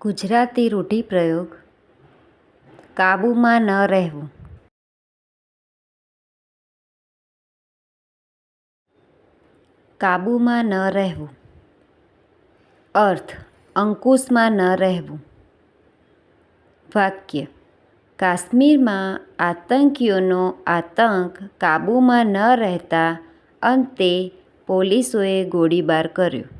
ગુજરાતી રૂઢિપ્રયોગ કાબૂમાં ન રહેવું. કાબૂમાં ન રહેવું. અર્થ, અંકુશમાં ન રહેવું. વાક્ય, કાશ્મીરમાં આતંકીઓનો આતંક કાબૂમાં ન રહેતા અંતે પોલીસોએ ગોળીબાર કર્યો.